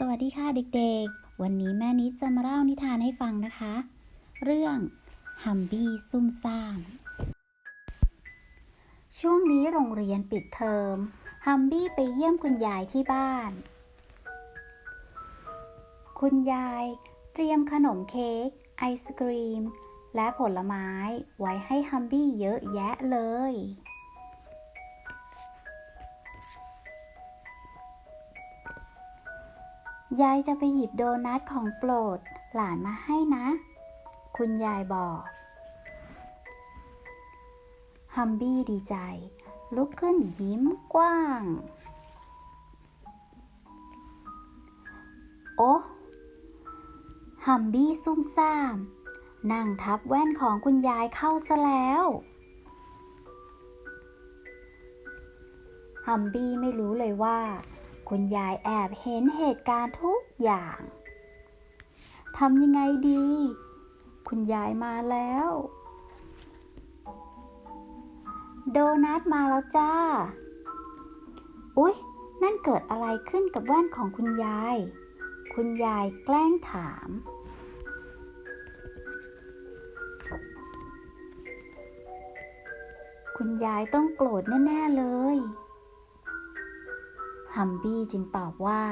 สวัสดีค่ะเด็กๆ วันนี้แม่นิดจะมาเล่านิทานให้ฟังนะคะ เรื่องฮัมบี้ซุ่มซ่าม ช่วงนี้โรงเรียนปิดเทอม ฮัมบี้ไปเยี่ยมคุณยายที่บ้าน คุณยายเตรียมขนมเค้ก ไอศกรีม และผลไม้ไว้ให้ฮัมบี้เยอะแยะเลย ยายจะไปหยิบโดนัทของโปรดหลานมาให้นะ คุณยายบอกฮัมบี้ดีใจ ลุกขึ้นยิ้มกว้าง โอ้ฮัมบี้ซุ่มซ่าม นั่งทับแว่นของคุณยายเข้าซะแล้วฮัมบี้ไม่รู้เลยว่า คุณยายแอบเห็นเหตุการณ์ทุกอย่างทำยังไงดี คุณยายมาแล้ว โดนัทมาแล้วจ้า อุ๊ย นั่นเกิดอะไรขึ้นกับแว่นของคุณยาย คุณยายแกล้งถาม คุณยายต้องโกรธแน่ ๆ เลย ฮัมบี้จึงตอบว่า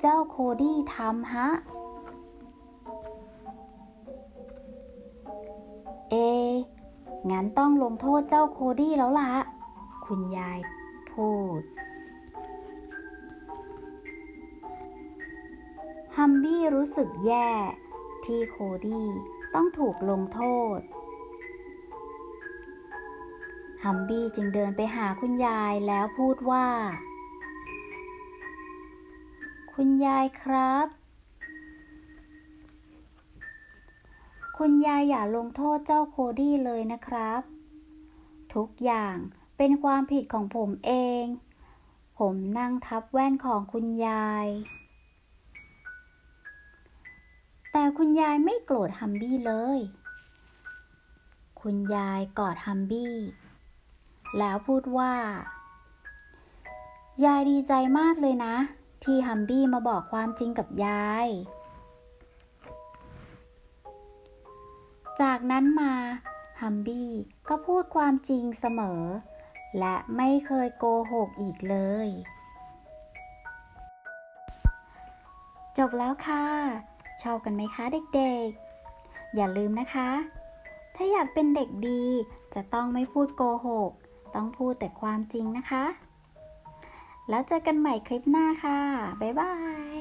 เจ้าโคดี้ทำฮะ เอ งั้นต้องลงโทษเจ้าโคดี้แล้วล่ะ คุณยายพูด ฮัมบี้รู้สึกแย่ที่โคดี้ต้องถูกลงโทษ ฮัมบี้จึงเดินไปหาคุณยายแล้วพูดว่า คุณยายครับ คุณยายอย่าลงโทษเจ้าโคดี้เลยนะครับ ทุกอย่างเป็นความผิดของผมเอง ผมนั่งทับแว่นของคุณยาย แต่คุณยายไม่โกรธฮัมบี้เลย คุณยายกอดฮัมบี้ แล้วพูดว่า ยายดีใจมากเลยนะ ที่ฮัมบี้มาบอกความจริงกับยาย จากนั้นมาฮัมบี้ก็พูดความจริงเสมอ และไม่เคยโกหกอีกเลย จบแล้วค่ะ ชอบกันไหมคะเด็กๆ อย่าลืมนะคะ ถ้าอยากเป็นเด็กดีจะต้องไม่พูดโกหก ต้องพูดแต่ความจริงนะคะ แล้วเจอกันใหม่คลิปหน้าค่ะ บ๊ายบาย